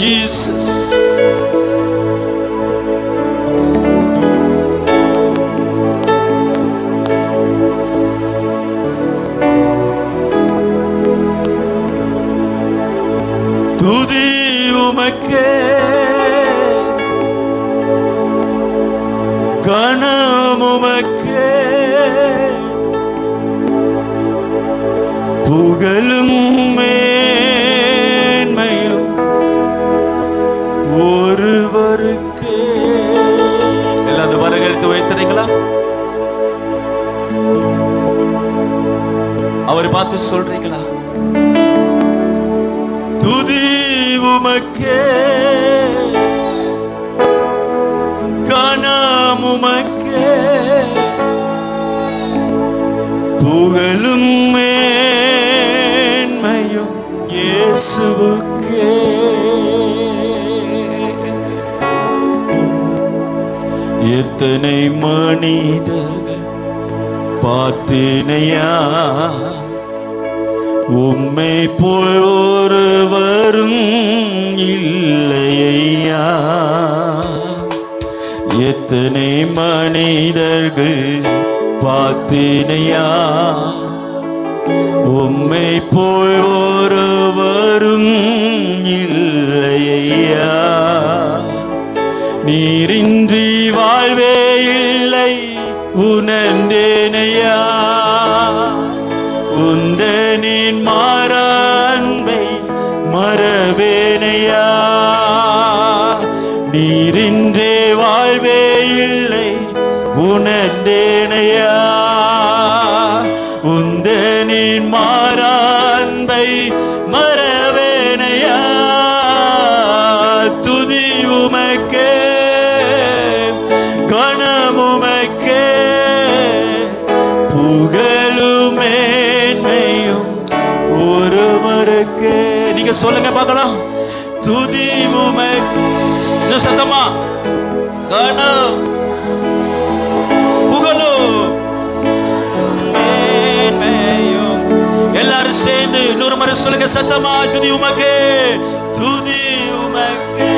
Jesus. துதி உமக்கே கணம் எல்லாரும் வரகரித்து வைத்தீங்களா அவர் பார்த்து சொல்றீங்களா? துதி உமக்கே கணம் எத்தனை மனிதர்கள் பார்த்தினையா? உம்மை போல் ஒருவரும் இல்லையா? எத்தனை மனிதர்கள் பார்த்தினையா? உம்மை போல் ஒருவரும் இல்லையா? நீரி உணர்ந்தேனையா? உந்தனின் மாறான்பை மறவேனையா? நீரின்றே வாழ்வே இல்லை உணர்ந்தேனையா? உந்தனின் மாறான்பை மறவேனையா? துதி உமக்கே கண நீங்க சொல்லுங்க பார்க்கலாம். துதி உமை. சத்தமா? கணம் புகழும் எல்லாரும் சேர்ந்து இன்னொரு முறை சொல்லுங்க சத்தமா துதி உமக்கு. துதி உமக்கு.